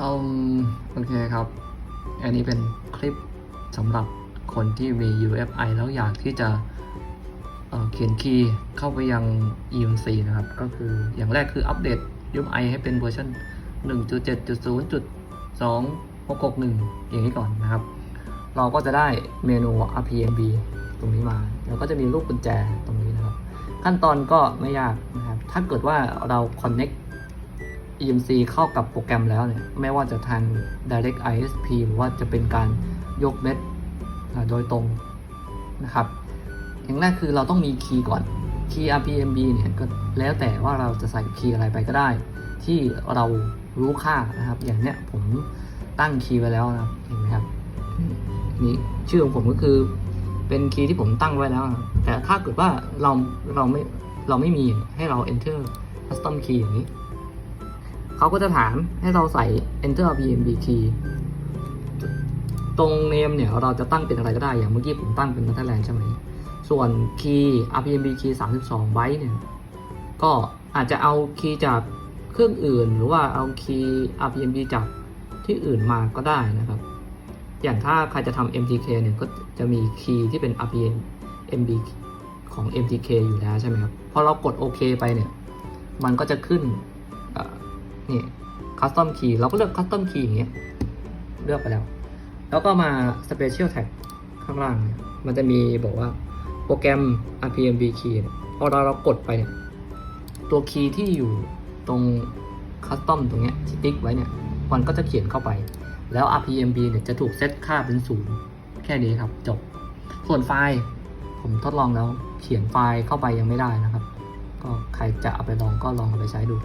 อืมโอเคครับ อันนี้เป็นคลิปสำหรับคนที่มี UFI แล้วอยากที่จะเเขียนคีย์เข้าไปยัง EMC นะครับ ก็คืออย่างแรกคืออัปเดต UFI ให้เป็นเวอร์ชัน1.7.0.2661 อย่างนี้ก่อนนะครับ เราก็จะได้เมนู RPMB ตรงนี้มา แล้วก็จะมีรูปกุญแจตรงนี้นะครับ ขั้นตอนก็ไม่ยากนะครับ ถ้าเกิดว่าเรา connect EMC เข้ากับโปรแกรมแล้วเนี่ยไม่ว่าจะทาง Direct ISP หรือว่าจะเป็นการยกเม็ดโดยตรงนะครับอย่างแรกคือเราต้องมีคีย์ก่อนคีย์ RPMB เนี่ยก็แล้วแต่ว่าเราจะใส่คีย์อะไรไปก็ได้ ที่เรารู้ค่านะครับ อย่างเนี้ยผมตั้งคีย์ไว้แล้วนะเห็นไหมครับนี่ชื่อของผมก็คือเป็นคีย์ที่ผมตั้งไว้แล้วนะแต่ถ้าเกิดว่าเราเราไม่เราไม่มีให้เรา enter custom key อย่างนี้ เขาก็จะถามให้เราใส่ enter RPMB key ตรง name เนี่ยเราจะตั้งเป็นอะไรก็ได้ อย่างเมื่อกี้ผมตั้งเป็น Netherlands ใช่ไหม ส่วน key RPMB key 32ไบต์เนี่ย ก็อาจจะเอาคีย์จากเครื่องอื่น หรือว่าเอาคีย์ RPMB จากที่อื่นมาก็ได้นะครับ อย่างถ้าใครจะทำ MTK เนี่ยก็จะมีคีย์ที่เป็น RPMB ของ MTK อยู่แล้วใช่ไหมครับ พอเรากดโอเคไปเนี่ย มันก็จะขึ้น นี่ custom key เราก็เลือก custom key อย่างเงี้ยเลือกไปแล้ว แล้วก็มา special tag ข้างล่างเนี่ยมันจะมีบอกว่าโปรแกรม RPMB key พอเราเรากดไปเนี่ยตัวคีย์ที่อยู่ตรง custom ตรงเนี้ยที่ติ๊กไว้เนี่ยมันก็จะเขียนเข้าไป แล้ว RPMB เนี่ยจะถูกเซตค่าเป็นศูนย์แค่นี้ครับจบ ส่วนไฟล์ผมทดลองแล้วเขียนไฟล์เข้าไปยังไม่ได้นะครับ ก็ใครจะเอาไปลองก็ลองเอาไปใช้ดู